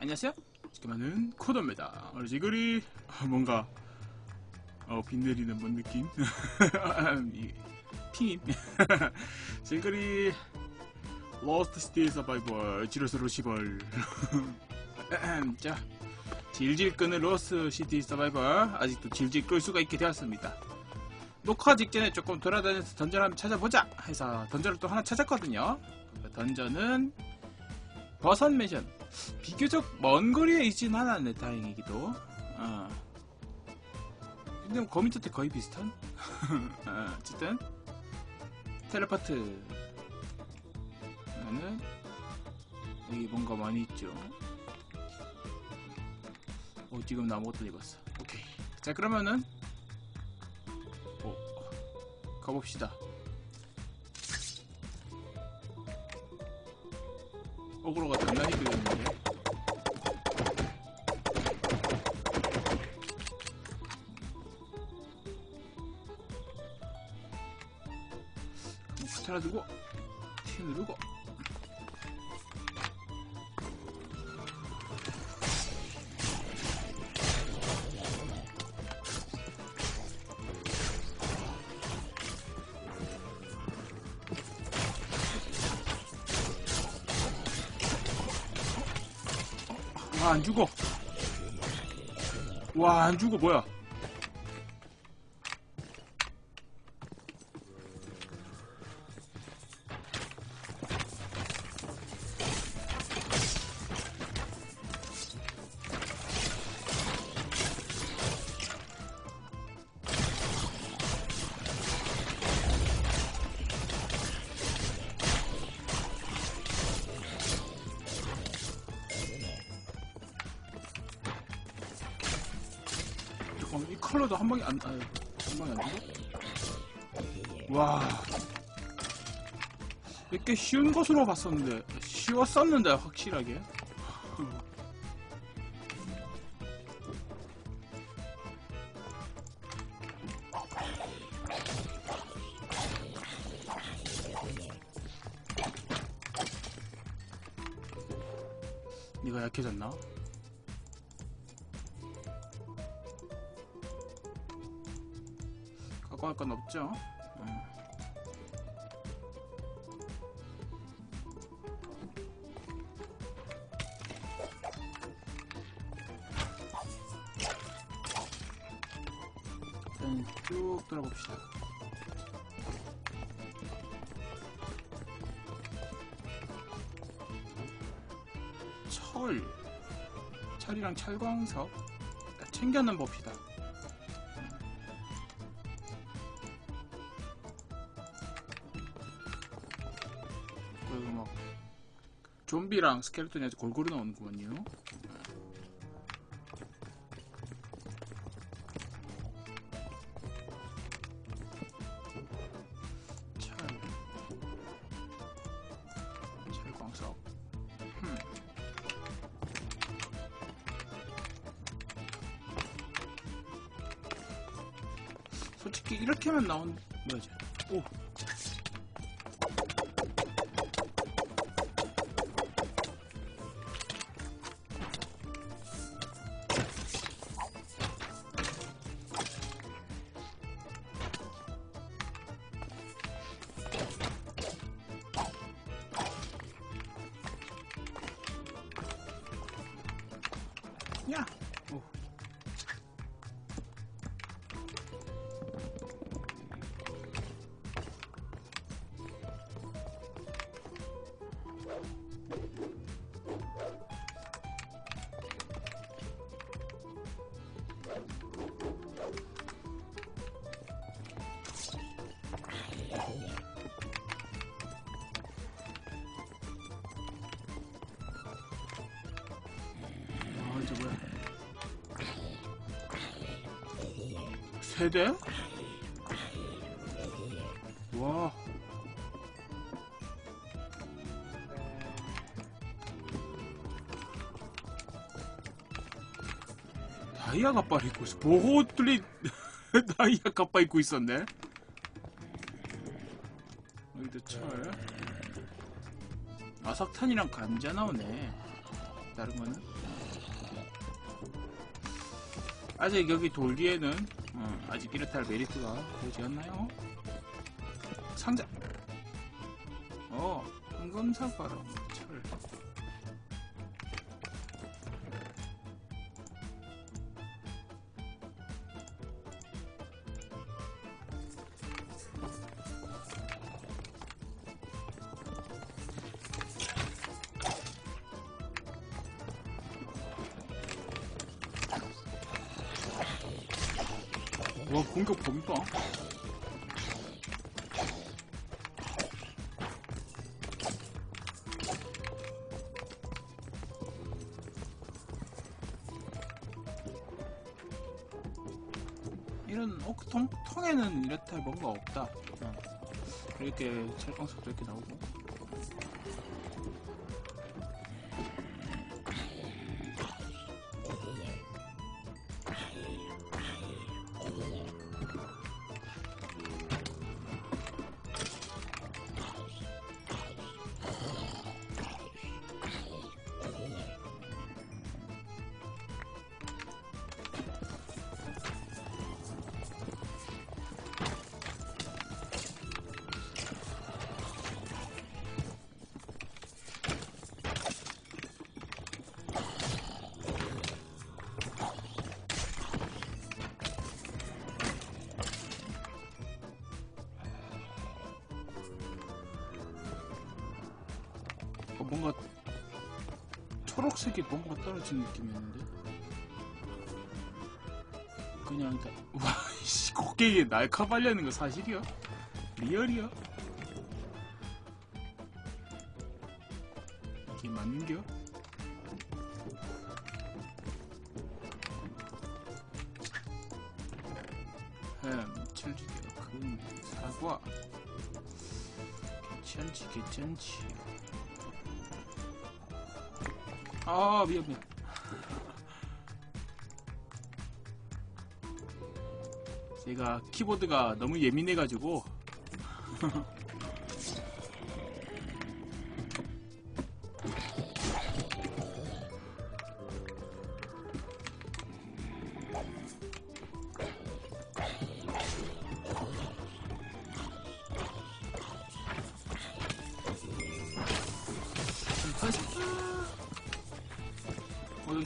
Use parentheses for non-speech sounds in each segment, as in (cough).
안녕하세요. 지금은 코더입니다. 오늘 지글이 뭔가 어, 빗 내리는 뭔 느낌? (laughs) 이, 핑인. 지글이 로스트 시티 서바이벌 지로스로 시벌. (laughs) 자, 질질 끄는 로스트 시티 서바이벌 아직도 질질 끌 수가 있게 되었습니다. 녹화 직전에 조금 돌아다녀서 던전 한번 찾아보자 해서 던전을 또 하나 찾았거든요. 그 던전은 버섯 매션. 비교적 먼 거리에 있진 않았네, 다행이기도. 어. 근데 뭐 거미터 때 거의 비슷한? (laughs) 어, 어쨌든. 텔레파트. 는 여기 뭔가 많이 있죠. 어, 지금 나 아무것도 읽었어. 오케이. 자, 그러면은, 어, 가봅시다. 어그로가 단단히 끌렸는데. 카메라 두고 T 누르고 와안 죽어 와 안 죽어 뭐야 컬러도 한 방에 안, 아, 한 방에 안 죽어? 와. 이게 쉬운 것으로 봤었는데, 쉬웠었는데, 확실하게. 네가 약해졌나? 갖고 갈건 없죠? 음. 일단 쭉 돌아봅시다. 철. 철이랑 철광석. 챙겨는 봅시다. 그리고 막 좀비랑 스켈레톤이 아주 골고루 나오는구만요. 솔직히 이렇게만 나온 뭐지? 오. 세대? 와. 다이아 가빠 입고 있어. 보호 뚫린 (laughs) 다이아 가빠 입고 있었네. 여기도 철. 아 석탄이랑 감자 나오네. 다른 거는? 아직 여기 돌기에는 어, 아직 이렇다 할 메리트가 보지 않나요? 상자 어 황금 사과랑 와 공격 범위가 이런 오크통 통에는 이렇다 할 뭔가 없다. 어. 이렇게 철광석도 이렇게 나오고. 뭔가 초록색이 뭔가 떨어진 느낌이었는데 그냥 다... 와 (laughs) 씨, 곡괭이에 날카 발려있는 거 사실이야? 리얼이야? 이게 맞는겨? 햄, 철지개, 금, 사과 괜찮지 괜찮지 아 미안 미안. 제가 키보드가 너무 예민해가지고 (laughs)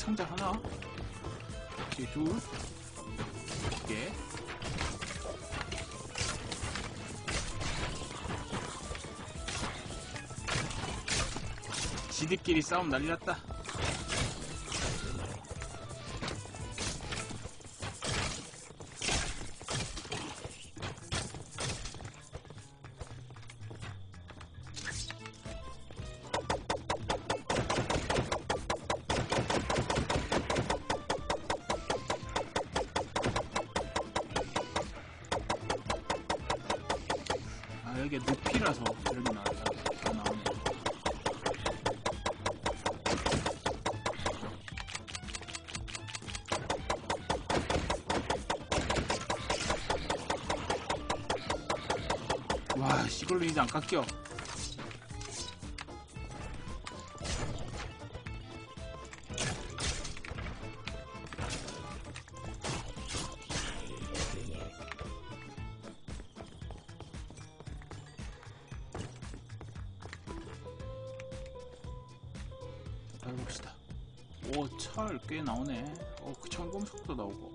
상자 하나. 여기 둘두개 지들끼리 싸움 난리 났다 아 여기 높이라서 이런 게 나왔다 다 나오네 와 이걸로 이제 안 깎여 해봅시다. 오 철 꽤 나오네. 어그 천금속도 나오고.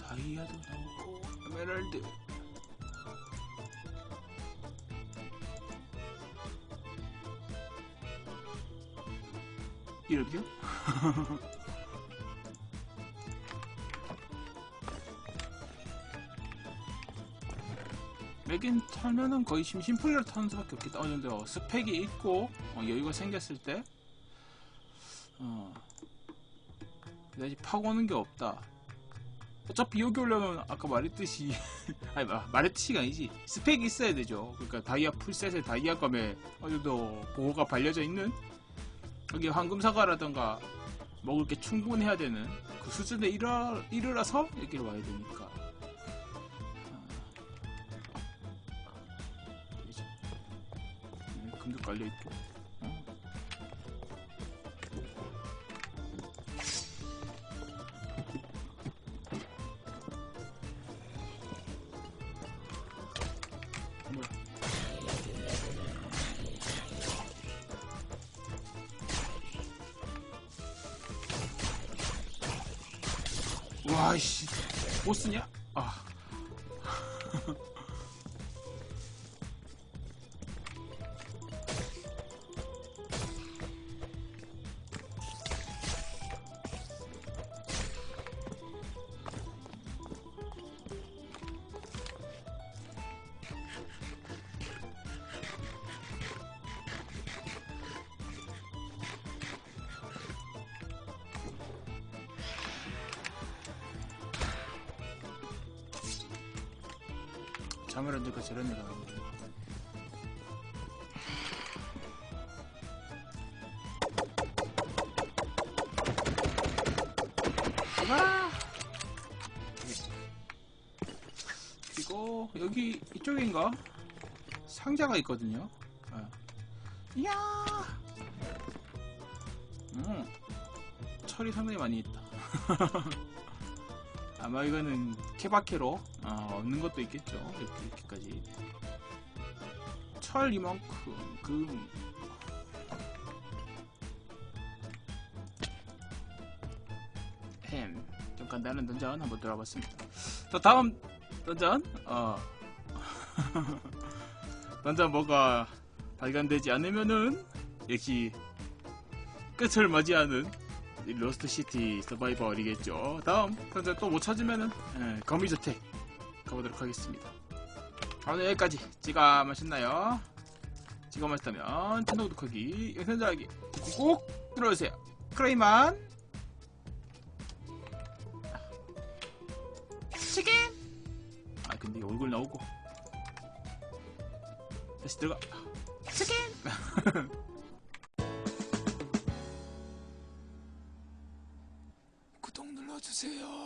다이아도 나오고 에메랄드. 이렇게요? (laughs) 맥인 타면은 거의 심심풀이를 타는 수밖에 없겠다. 어느 정도 스펙이 있고 어, 여유가 생겼을 때 어, 그다지 파고는 게 없다. 어차피 여기 오려면 아까 말했듯이 (laughs) 아니 마- 말했듯이가 아니지 스펙이 있어야 되죠. 그러니까 다이아 풀셋에 다이아 검에 어느 정도 보호가 발려져 있는 여기 황금 사과라던가 먹을 게 충분해야 되는 그 수준에 이르, 이르러서 여기로 와야 되니까 분들 깔려있고 어. 뭐야 와이씨 보스냐? 잠을 안 들까 저런 애가 와 그리고 여기 이쪽인가? 상자가 있거든요. 아. 이야! 음 철이 상당히 많이 있다 (laughs) 아마 이거는 케바케로 어, 얻는 것도 있겠죠. 이렇게, 이렇게까지. 철 이만큼 금. 햄. 좀 간단한 던전 한번 들어봤습니다. 자 다음 던전. 어. (laughs) 던전 뭐가 발견되지 않으면은 역시 끝을 맞이하는 이 로스트 시티 서바이벌이겠죠. 다음 던전 또못 찾으면은 예, 거미주택 가보도록 하겠습니다. 오늘 여기까지 찍어 마셨나요? 찍어 마셨다면 채널 구독하기, 영상 좋아하기 꼭 눌러주세요. 크레이만 치킨. 아 근데 얼굴 나오고 다시 들어가. 치킨. (laughs) 주세요.